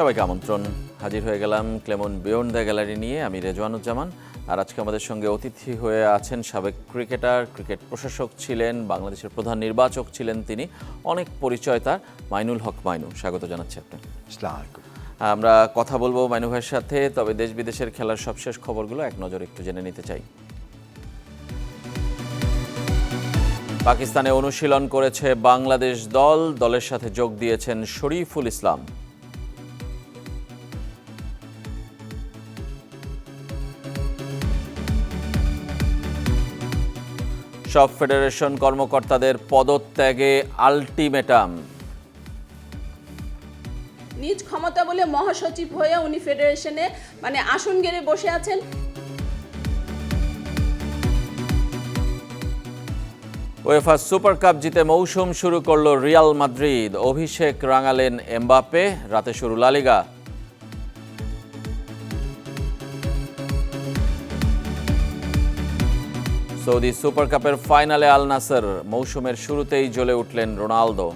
সবাইকে আমন্ত্রণ। হাজির হয়ে গেলাম ক্লেমন বিয়ন্ড দ্য গ্যালারি নিয়ে। আমি রেজওয়ানুজ্জামান। আর আজকে আমাদের সঙ্গে অতিথি হয়ে আছেন সাবেক ক্রিকেটার ক্রিকেট প্রশাসক ছিলেন বাংলাদেশের প্রধান নির্বাচক ছিলেন তিনি অনেক পরিচয় তার মাইনুল হক মাইনু। স্বাগত জানাচ্ছি আপনার আমরা কথা বলব মাইনু ভাইয়ের সাথে তবে দেশ বিদেশের খেলার সবশেষ খবরগুলো এক নজর একটু জেনে নিতে চাই। পাকিস্তানে অনুশীলন করেছে বাংলাদেশ দল দলের সাথে যোগ দিয়েছেন শরীফুল ইসলাম। সব ফেডারেশন কর্মকর্তাদের পদত্যাগে আলটিমেটাম। নিজ ক্ষমতা বলে মহাসচিব হয়ে উনি ফেডারেশনে মানে আসন গেড়ে বসে আছেন। ওয়েফা সুপার কাপ জিতে মৌসুম শুরু করল রিয়াল মাদ্রিদ। অভিষেক রাঙালেন এমবাপে রাতে শুরু লালিগা সৌদি সুপার কাপের ফাইনালে আল নাসর, মৌসুমের শুরুতেই জ্বলে উঠলেন রোনালদো।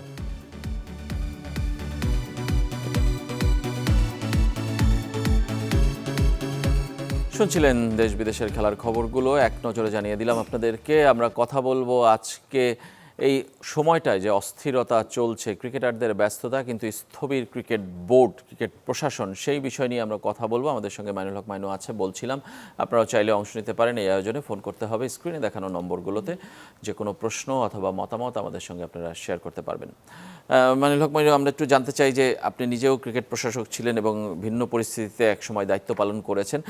শুনছিলেন দেশ বিদেশের খেলার খবরগুলো, এক নজরে জানিয়ে দিলাম আপনাদেরকে। আমরা কথা বলব আজকে এই সময়টায় যে অস্থিরতা চলছে, ক্রিকেটারদের ব্যস্ততা, কিন্তু স্থবির ক্রিকেট বোর্ড, ক্রিকেট প্রশাসন, সেই বিষয় নিয়ে আমরা কথা বলব। আমাদের সঙ্গে মাইনুল হক মাইনু আছে, বলছিলাম। আপনারাও চাইলে অংশ নিতে পারেন। এই আয়োজনে ফোন করতে হবে স্ক্রিনে দেখানো নম্বরগুলোতে। যে কোনো প্রশ্ন অথবা মতামত আমাদের সঙ্গে আপনারা শেয়ার করতে পারবেন। মাইনুল হক মাইনু, আমরা একটু জানতে চাই যে আপনি নিজেও ক্রিকেট প্রশাসক ছিলেন এবং ভিন্ন পরিস্থিতিতে একসময় দায়িত্ব পালন করেছেন।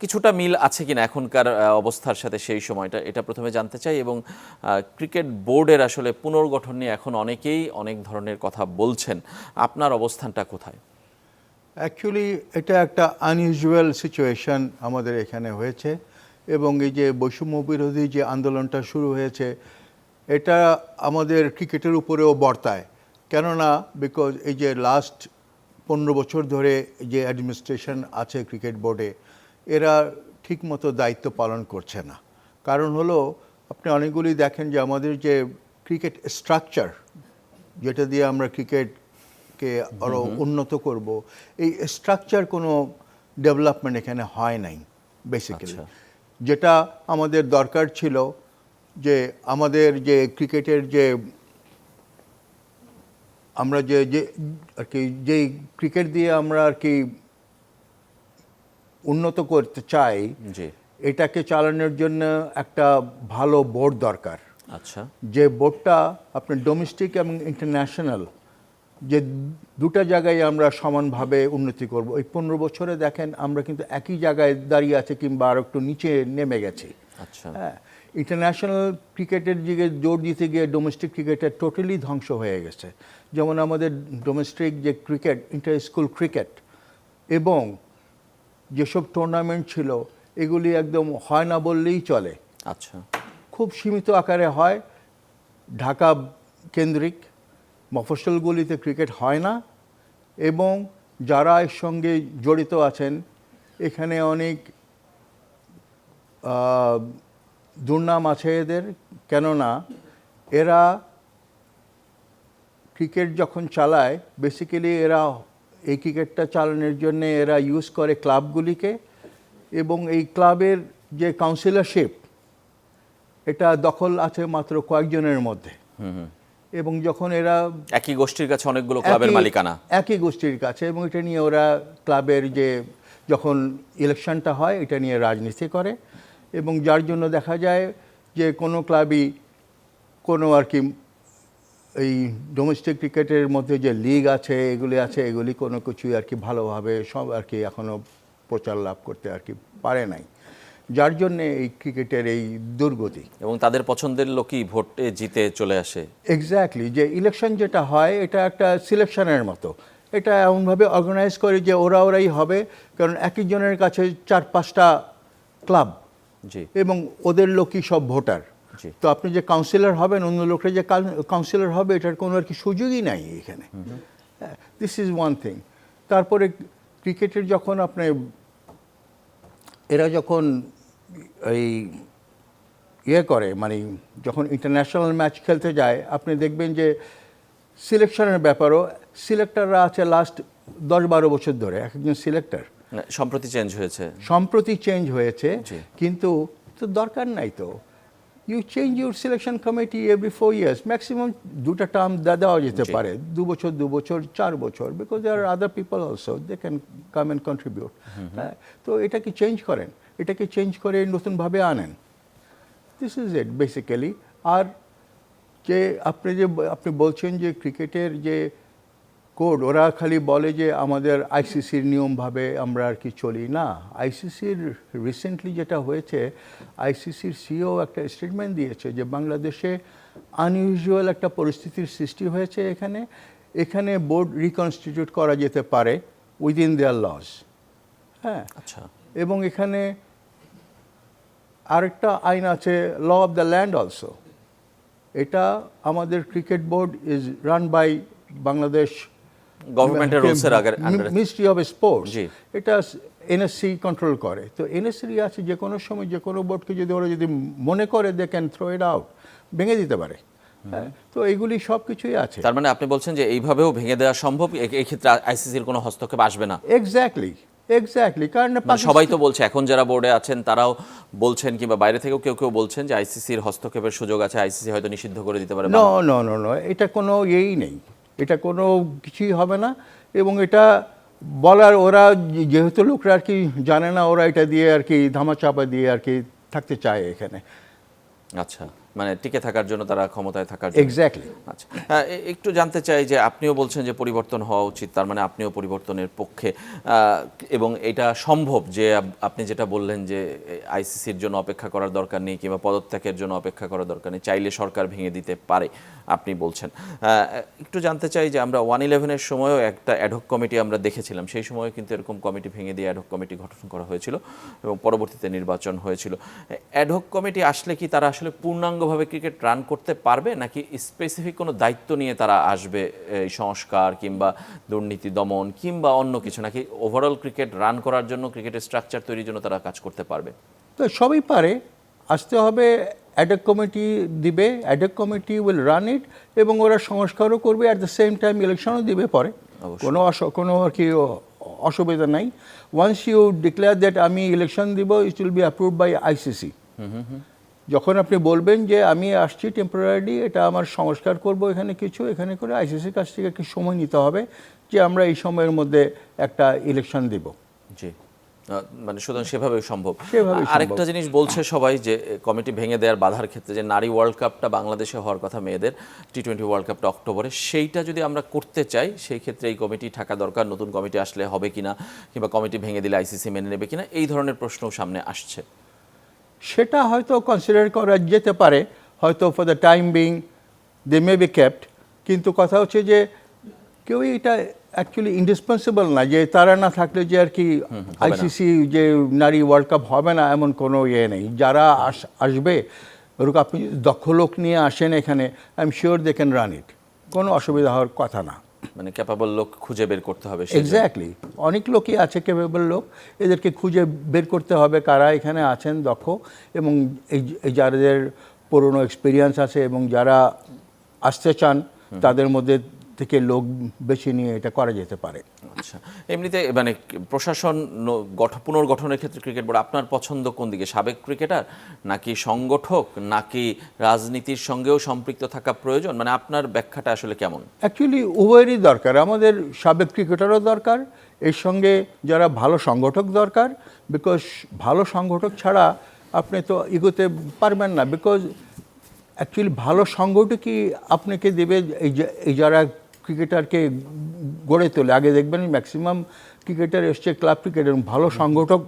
কিছুটা মিল আছে কিনা এখনকার অবস্থার সাথে সেই সময়টা, এটা প্রথমে জানতে চাই এবং ক্রিকেট বোর্ডের আসলে পুনর্গঠন নিয়ে এখন অনেকেই অনেক ধরনের কথা বলছেন। আপনার অবস্থানটা কোথায়? অ্যাকচুয়ালি এটা একটা আনইউজুয়াল সিচুয়েশন আমাদের এখানে হয়েছে এবং এই যে বৈষম্য বিরোধী যে আন্দোলনটা শুরু হয়েছে, এটা আমাদের ক্রিকেটের উপরেও বর্তায়। কেননা বিকজ এই যে লাস্ট পনেরো বছর ধরে যে অ্যাডমিনিস্ট্রেশন আছে ক্রিকেট বোর্ডে এরা ঠিকমতো দায়িত্ব পালন করছে না। কারণ হলো আপনি অনেকগুলি দেখেন যে আমাদের যে ক্রিকেট স্ট্রাকচার যেটা দিয়ে আমরা ক্রিকেটকে আরও উন্নত করব এই স্ট্রাকচার কোনো ডেভেলপমেন্ট এখানে হয় নাই বেসিক্যালি আচ্ছা। যেটা আমাদের দরকার ছিল যে আমাদের যে ক্রিকেটের যে আমরা যে যে আর কি যেই ক্রিকেট দিয়ে আমরা আর কি উন্নত করতে চাই এটাকে চালানোর জন্য একটা ভালো বোর্ড দরকার। আচ্ছা। যে বোর্ডটা আপনার ডোমেস্টিক এবং ইন্টারন্যাশনাল যে দুটা জায়গায় আমরা সমানভাবে উন্নতি করব। এই পনেরো বছরে দেখেন আমরা কিন্তু একই জায়গায় দাঁড়িয়ে আছে কিংবা আর একটু নিচে নেমে গেছি। আচ্ছা। হ্যাঁ ইন্টারন্যাশনাল ক্রিকেটের দিকে জোর দিতে গিয়ে ডোমেস্টিক ক্রিকেটের টোটালি ধ্বংস হয়ে গেছে। যেমন আমাদের ডোমেস্টিক যে ক্রিকেট ইন্টার স্কুল ক্রিকেট এবং যেসব টুর্নামেন্ট ছিল এগুলি একদম হয় না বললেই চলে। আচ্ছা। খুব সীমিত আকারে হয় ঢাকা কেন্দ্রিক মফস্বলগুলিতে ক্রিকেট হয় না এবং যারা এর সঙ্গে জড়িত আছেন এখানে অনেক দুর্নাম আছে এদের কেননা এরা ক্রিকেট যখন চালায় বেসিক্যালি এরা এই ক্রিকেটটা চালানোর জন্য এরা ইউজ করে ক্লাবগুলিকে এবং এই ক্লাবের যে কাউন্সিলরশিপ এটা দখল আছে মাত্র কয়েকজনের মধ্যে। এবং যখন এরা একই গোষ্ঠীর কাছে অনেকগুলো ক্লাবের মালিকানা। একই গোষ্ঠীর কাছে এবং এটা নিয়ে ওরা ক্লাবের যে যখন ইলেকশনটা হয় এটা নিয়ে রাজনীতি করে। এবং যার জন্য দেখা যায় যে কোনো ক্লাবই কোনো আর কি এই ডোমেস্টিক ক্রিকেটের মধ্যে যে লিগ আছে এগুলি আছে এগুলি কোনো কিছুই আর কি ভালোভাবে সব আর কি এখনও প্রচার লাভ করতে আর কি পারে নাই। যার জন্যে এই ক্রিকেটের এই দুর্গতি। এবং তাদের পছন্দের লোকই ভোটে জিতে চলে আসে। এক্স্যাক্টলি যে ইলেকশন যেটা হয় এটা একটা সিলেকশনের মতো। এটা এমনভাবে অর্গানাইজ করে যে ওরা ওরাই হবে কারণ একই জনের কাছে চার পাঁচটা ক্লাব জি। এবং ওদের লোকই সব ভোটার। তো আপনি যে কাউন্সিলর হবেন অন্য লোকরা যে কাউন্সিলর হবে এটার কোনো আর কি সুযোগই নাই এখানে। দিস ইজ ওয়ান থিং তারপরে ক্রিকেটের যখন আপনি এরা যখন এই ইয়ে করে মানে যখন ইন্টারন্যাশনাল ম্যাচ খেলতে যায় আপনি দেখবেন যে সিলেকশনের ব্যাপারও সিলেক্টররা আছে লাস্ট দশ বারো বছর ধরে এক একজন সিলেক্টর সম্প্রতি চেঞ্জ হয়েছে। সম্প্রতি চেঞ্জ হয়েছে কিন্তু তো দরকার নাই তো। You change your selection committee every four years maximum দুটা টার্ম দেওয়া যেতে পারে। দু বছর দু বছর চার বছর because they are other people also they can come and contribute হ্যাঁ তো এটাকে চেঞ্জ করেন? এটাকে চেঞ্জ করে নতুনভাবে আনেন। দিস ইজ ইট বেসিক্যালি আর যে আপনি যে আপনি বলছেন যে ক্রিকেটের যে কোড ওরা খালি বলে যে আমাদের আইসিসির নিয়মভাবে আমরা আর কি চলি। না আইসিসির রিসেন্টলি যেটা হয়েছে আইসিসির সিও একটা স্টেটমেন্ট দিয়েছে যে বাংলাদেশে আনইউজুয়াল একটা পরিস্থিতির সৃষ্টি হয়েছে এখানে। এখানে বোর্ড রিকনস্টিটিউট করা যেতে পারে উইদিন দেয়ার লস হ্যাঁ আচ্ছা। এবং এখানে আরেকটা আইন আছে law of the land also এটা আমাদের cricket board is run by Bangladesh গভর্নমেন্টের রুলসের আগে মিনিস্ট্রি অফ স্পোর্টস এটা এনএসসি কন্ট্রোল করে। তো এনএসসি আছে যে কোনো সময় যে কোনো বোর্ডকে যদি ওরা যদি মনে করে they can throw it out ভেঙে দিতে পারে। হ্যাঁ তো এগুলি সব কিছুই আছে। তার মানে আপনি বলছেন যে এইভাবেও ভেঙে দেওয়া সম্ভব? এ- এই ক্ষেত্রে আইসিসির কোনো হস্তক্ষেপ আসবে না? এক্স্যাক্টলি এক্স্যাক্টলি কারণ সবাই তো বলছে এখন যারা বোর্ডে আছেন তারাও বলছেন কিংবা বাইরে থেকেও কেউ কেউ বলছেন যে আইসিসির হস্তক্ষেপের সুযোগ আছে আইসিসি হয়তো নিষিদ্ধ করে দিতে পারে নো। নো নো নো এটা কোনো ইয়েই নেই। এটা কোনো কিছুই হবে না। এবং এটা বলার ওরা যেহেতু লোকরা আর কি জানে না ওরা এটা দিয়ে আর কি ধামাচাপা দিয়ে আর কি থাকতে চায় এখানে। আচ্ছা মানে টিকে থাকার জন্য তারা ক্ষমতায় থাকার এক্স্যাক্টলি আচ্ছা আহ, একটু জানতে চাই যে আপনিও বলছেন যে পরিবর্তন হওয়া উচিত তার মানে আপনিও পরিবর্তনের পক্ষে। এবং এটা সম্ভব যে আপনি যেটা বললেন যে আইসিসির জন্য অপেক্ষা করার দরকার নেই কিংবা পদত্যাগের জন্য অপেক্ষা করার দরকার নেই চাইলে সরকার ভেঙে দিতে পারে। আপনি বলছেন। একটু জানতে চাই যে আমরা ওয়ান ইলেভেনের সময়ও একটা অ্যাডহক কমিটি আমরা দেখেছিলাম। সেই সময় কিন্তু এরকম কমিটি ভেঙে দিয়ে অ্যাডহক কমিটি গঠন করা হয়েছিল এবং পরবর্তীতে নির্বাচন হয়েছিল। অ্যাডহক কমিটি আসলে কি তারা আসলে পূর্ণাঙ্গভাবে ক্রিকেট রান করতে পারবে? নাকি স্পেসিফিক কোনো দায়িত্ব নিয়ে তারা আসবে, এই সংস্কার কিংবা দুর্নীতি দমন কিংবা অন্য কিছু? নাকি ওভারঅল ক্রিকেট রান করার জন্য ক্রিকেটের স্ট্রাকচার তৈরির জন্য তারা কাজ করতে পারবে? তো সবই পারে। আসতে হবে অ্যাডক কমিটি দিবে ad hoc committee will run it এবং ওরা সংস্কারও করবে অ্যাট দ্য সেম টাইম ইলেকশনও দিবে পরে। কোনো অস- কোনো আর কি অসুবিধা নাই। ওয়ান্স ইউ ডিক্লেয়ার দ্যাট আমি ইলেকশন দিব it will be approve by ICC যখন আপনি বলবেন যে আমি আসছি টেম্পোরারি এটা আমার সংস্কার করব এখানে কিছু এখানে করে আইসিসির কাছ থেকে একটু সময় নিতে হবে যে আমরা এই সময়ের মধ্যে একটা ইলেকশন দিব। জি। মানে সুতরাং সেভাবে সম্ভব। আরেকটা জিনিস বলছে সবাই যে কমিটি ভেঙে দেওয়ার বাধার ক্ষেত্রে যে নারী ওয়ার্ল্ড কাপটা বাংলাদেশে হওয়ার কথা মেয়েদের টি টোয়েন্টি ওয়ার্ল্ড কাপটা অক্টোবরে সেইটা যদি আমরা করতে চাই সেই ক্ষেত্রে এই কমিটি থাকা দরকার নতুন কমিটি আসলে হবে কিনা কিংবা কমিটি ভেঙে দিলে আইসিসি মেনে নেবে কিনা এই ধরনের প্রশ্নও সামনে আসছে সেটা হয়তো কনসিডার করা যেতে পারে হয়তো for the time being they may be kept কিন্তু কথা হচ্ছে যে কেউই এটা অ্যাকচুয়ালি ইন্ডিসপেন্সিবল না যে তারা না থাকলে যে আর কি আইসিসি যে নারী ওয়ার্ল্ড কাপ হবে না এমন কোনো ইয়ে নেই। যারা আস- আসবে ওরকম আপনি দক্ষ লোক নিয়ে আসেন এখানে I am sure they can run it কোনো অসুবিধা হওয়ার কথা না। মানে ক্যাপাবল লোক খুঁজে বের করতে হবে এক্স্যাক্টলি অনেক লোকই আছে কেপেবল লোক। এদেরকে খুঁজে বের করতে হবে কারা এখানে আছেন দক্ষ এবং এই যাদের পুরনো এক্সপিরিয়েন্স আছে এবং যারা আসতে চান তাদের মধ্যে থেকে লোক বেছে নিয়ে এটা করা যেতে পারে। আচ্ছা এমনিতে মানে প্রশাসন ন- গঠ- পুনর্গঠনের ক্ষেত্রে ক্রিকেট বোর্ড আপনার পছন্দ কোন দিকে? সাবেক ক্রিকেটার নাকি সংগঠক নাকি রাজনীতির সঙ্গেও সম্পৃক্ত থাকা প্রয়োজন? মানে আপনার ব্যাখ্যাটা আসলে কেমন? অ্যাকচুয়ালি উভয়েরই দরকার। আমাদের সাবেক ক্রিকেটারও দরকার। এর সঙ্গে যারা ভালো সংগঠক দরকার বিকজ ভালো সংগঠক ছাড়া আপনি তো এগোতে পারবেন না। বিকজ অ্যাকচুয়ালি ভালো সংগঠকই আপনাকে দেবে এই যে এই যারা ক্রিকেটারকে গড়ে তোলে। আগে দেখবেন ম্যাক্সিমাম ক্রিকেটার এসছে ক্লাব ক্রিকেট এবং ভালো সংগঠক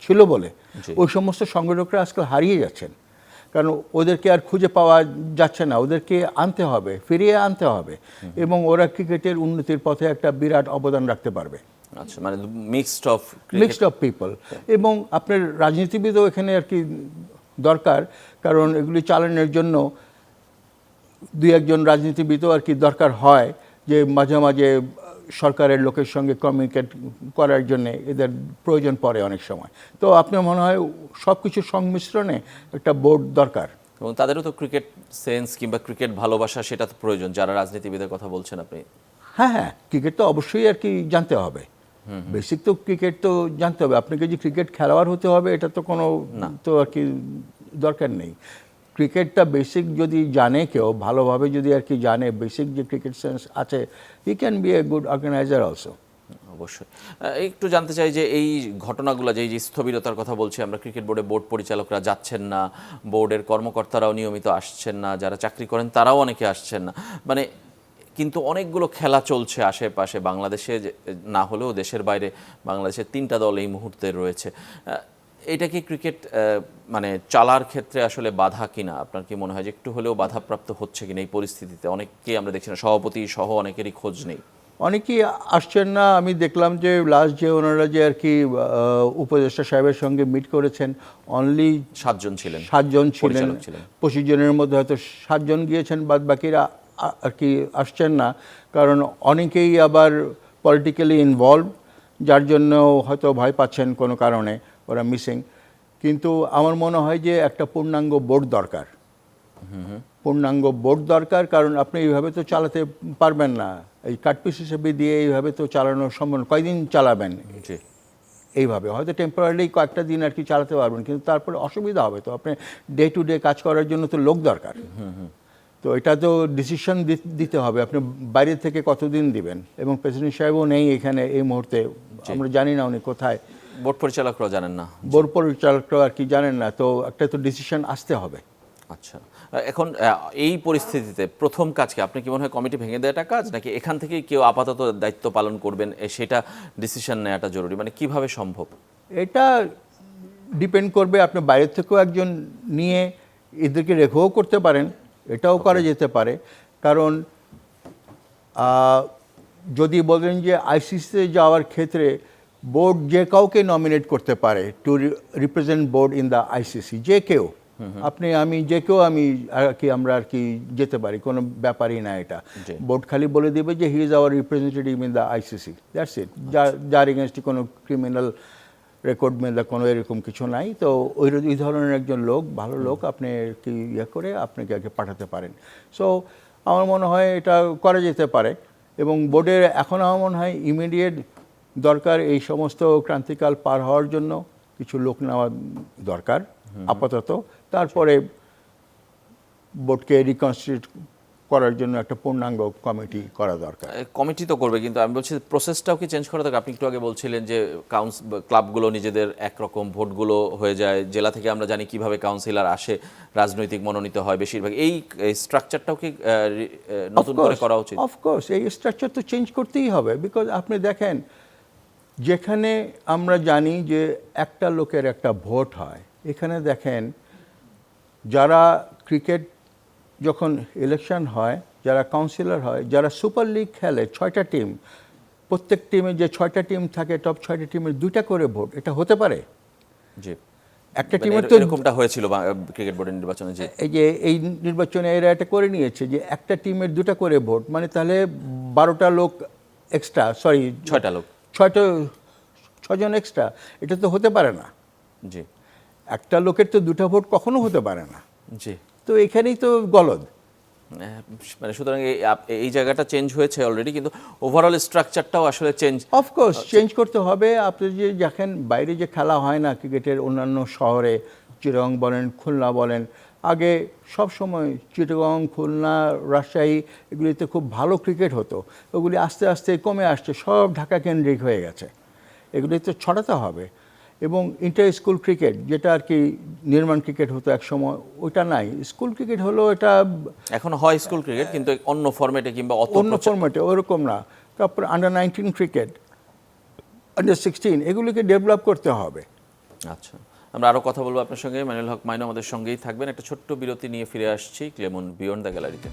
ছিল বলে। ওই সমস্ত সংগঠকরা আজকাল হারিয়ে যাচ্ছেন। কারণ ওদেরকে আর খুঁজে পাওয়া যাচ্ছে না। ওদেরকে আনতে হবে ফিরিয়ে আনতে হবে। এবং ওরা ক্রিকেটের উন্নতির পথে একটা বিরাট অবদান রাখতে পারবে। আচ্ছা মানে mixed of mixed of people এবং আপনার রাজনীতিবিদও এখানে আর কি দরকার। কারণ এগুলি চালানোর জন্য দুই একজন রাজনীতিবিদও আর কি দরকার হয় যে মাঝে মাঝে সরকারের লোকের সঙ্গে কমিউনিকেট করার জন্য এদের প্রয়োজন পড়ে অনেক সময়। তো আপনার মনে হয় সব কিছুর সংমিশ্রণে একটা বোর্ড দরকার? এবং তাদেরও তো ক্রিকেট সেন্স কিংবা ক্রিকেট ভালোবাসা সেটা তো প্রয়োজন যারা রাজনীতিবিদের কথা বলছেন আপনি। হ্যাঁ হ্যাঁ ক্রিকেট তো অবশ্যই আর কি জানতে হবে। বেসিক তো ক্রিকেট তো জানতে হবে। আপনাকে যে ক্রিকেট খেলোয়াড় হতে হবে এটা তো কোনো না। তো আর কি দরকার নেই। ক্রিকেটটা বেসিক যদি জানে কেউ, ভালোভাবে যদি আর কি জানে বেসিক যে ক্রিকেট সেন্স আছে he can be a good organizer also অবশ্যই। একটু জানতে চাই যে এই ঘটনাগুলো, যে যে স্থবিরতার কথা বলছি আমরা ক্রিকেট বোর্ডে বোর্ড পরিচালকরা যাচ্ছেন না বোর্ডের কর্মকর্তারাও নিয়মিত আসছেন না, যারা চাকরি করেন তারাও অনেকে আসছেন না। মানে কিন্তু অনেকগুলো খেলা চলছে আশেপাশে, বাংলাদেশে না হলেও দেশের বাইরে, বাংলাদেশের তিনটা দল এই মুহূর্তে রয়েছে। এটা কি ক্রিকেট মানে চালার ক্ষেত্রে আসলে বাধা কিনা? আপনার কি মনে হয় যে একটু হলেও বাধাপ্রাপ্ত হচ্ছে কিনা এই পরিস্থিতিতে? অনেককেই আমরা দেখছি না সভাপতি সহ অনেকেরই খোঁজ নেই। অনেকেই আসছেন না। আমি দেখলাম যে লাস্ট যে ওনারা যে আর কি উপদেষ্টা সাহেবের সঙ্গে মিট করেছেন অনলি সাতজন ছিলেন সাতজন ছিলেন। ছিলেন। পঁচিশ জনের মধ্যে হয়তো সাতজন গিয়েছেন বাদ বাকিরা আর কি আসছেন না। কারণ অনেকেই আবার পলিটিক্যালি ইনভলভ যার জন্য হয়তো ভয় পাচ্ছেন কোনো কারণে। ওরা মিসিং। কিন্তু আমার মনে হয় যে একটা পূর্ণাঙ্গ বোর্ড দরকার। পূর্ণাঙ্গ বোর্ড দরকার কারণ আপনি এইভাবে তো চালাতে পারবেন না। এই কাটপিস হিসেবে দিয়ে এইভাবে তো চালানো সম্ভব। কয়দিন চালাবেন? এইভাবে। হয়তো টেম্পোরারি কয়েকটা দিন আর কি চালাতে পারবেন কিন্তু তারপরে অসুবিধা হবে। তো আপনি ডে টু ডে কাজ করার জন্য তো লোক দরকার। তো এটা তো ডিসিশন দিতে হবে। আপনি বাইরে থেকে কতদিন দিবেন? এবং প্রেসিডেন্ট সাহেবও নেই এখানে এই মুহূর্তে। আমরা জানি না উনি কোথায়। বোর্ড পরিচালকরাও জানেন না। বোর্ড পরিচালকরা আর কি জানেন না তো একটা তো ডিসিশন আসতে হবে। আচ্ছা। এখন এই পরিস্থিতিতে প্রথম কাজ কি? আপনি কি মনে হয় কমিটি ভেঙে দেওয়াটা কাজ নাকি এখান থেকে কেউ আপাতত দায়িত্ব পালন করবেন সেটা ডিসিশন নেওয়াটা জরুরি? মানে কীভাবে সম্ভব? এটা ডিপেন্ড করবে আপনি বাইরের থেকেও একজন নিয়ে এদেরকে রেখেও করতে পারেন এটাও করা যেতে পারে। কারণ যদি বলেন যে আইসিসিতে যাওয়ার ক্ষেত্রে বোর্ড যে কাউকে নমিনেট করতে পারে to represent board in the ICC যে কেউ আপনি আমি যে কেউ আমি আর কি আমরা আর কি যেতে পারি কোনো ব্যাপারই না এটা। বোর্ড খালি বলে দেবে যে he is our representative in the ICC that's it যার যার এগেনস্টে কোনো ক্রিমিনাল রেকর্ড মেলা কোনো এরকম কিছু নাই তো ওই ওই ধরনের একজন লোক ভালো লোক আপনি কি ইয়ে করে আপনাকে আগে পাঠাতে পারেন। সো আমার মনে হয় এটা করা যেতে পারে এবং বোর্ডের এখন আমার মনে হয় ইমিডিয়েট দরকার এই সমস্ত ক্রান্তিকাল পার হওয়ার জন্য কিছু লোক নেওয়া দরকার আপাতত। তারপরে বোর্ডকে রিকনস্টিটিউট করার জন্য একটা পূর্ণাঙ্গ কমিটি করা দরকার। কমিটি তো করবে কিন্তু আমি বলছি প্রসেসটাও কি চেঞ্জ করা দরকার? আপনি একটু আগে বলছিলেন যে কাউন্স ক্লাবগুলো নিজেদের একরকম ভোটগুলো হয়ে যায় জেলা থেকে আমরা জানি কীভাবে কাউন্সিলর আসে রাজনৈতিক মনোনীত হয় বেশিরভাগ। এই স্ট্রাকচারটাও কি নতুন করে করা উচিত? অফকোর্স এই স্ট্রাকচার তো চেঞ্জ করতেই হবে বিকজ আপনি দেখেন যেখানে আমরা জানি যে একটা লোকের একটা ভোট হয় এখানে দেখেন যারা ক্রিকেট যখন ইলেকশন হয় যারা কাউন্সিলর হয় যারা সুপার লিগ খেলে ছয়টা টিম প্রত্যেক টিমে যে ছয়টা টিম থাকে টপ ছয়টা টিমের দুইটা করে ভোট এটা হতে পারে? জি। একটা মানে টিমের তো এরকমটা হয়েছিল ক্রিকেট বোর্ডের নির্বাচনে যে এই যে এই নির্বাচনে এরা এটা করে নিয়েছে যে একটা টিমের দুটা করে ভোট মানে তাহলে বারোটা লোক এক্সট্রা সরি ছয়টা লোক। ছয়টা ছজন এক্সট্রা এটা তো হতে পারে না। জি। একটা লোকের তো দুটা ভোট কখনো হতে পারে না। জি। তো এখানেই তো গলদ। মানে সুতরাং এই এই জায়গাটা চেঞ্জ হয়েছে অলরেডি কিন্তু ওভারঅল স্ট্রাকচারটাও আসলে চেঞ্জ অফকোর্স চেঞ্জ করতে হবে। আপনি যে দেখেন বাইরে যে খেলা হয় না ক্রিকেটের অন্যান্য শহরে চিরং বলেন খুলনা বলেন আগে সব সময় চিটগং খুলনা রাজশাহী এগুলিতে খুব ভালো ক্রিকেট হতো। ওগুলি আস্তে আস্তে কমে আসছে সব ঢাকা কেন্দ্রিক হয়ে গেছে। এগুলি তো ছড়াতে হবে। এবং ইন্টার স্কুল ক্রিকেট যেটা আর কি নির্মাণ ক্রিকেট হতো এক সময় ওইটা নাই। স্কুল ক্রিকেট হলো এটা এখন হয় স্কুল ক্রিকেট কিন্তু অন্য ফরম্যাটে কিংবা অন্য ফরম্যাটে ওরকম না। তারপর under nineteen cricket under sixteen এগুলিকে ডেভেলপ করতে হবে। আচ্ছা। আমরা আরও কথা বলব আপনার সঙ্গে। মাইনুল হক, মাইনু আমাদের সঙ্গেই থাকবেন। একটা ছোট্ট বিরতি নিয়ে ফিরে আসছি ক্লেমন বিয়ন্ড দ্য গ্যালারিতে।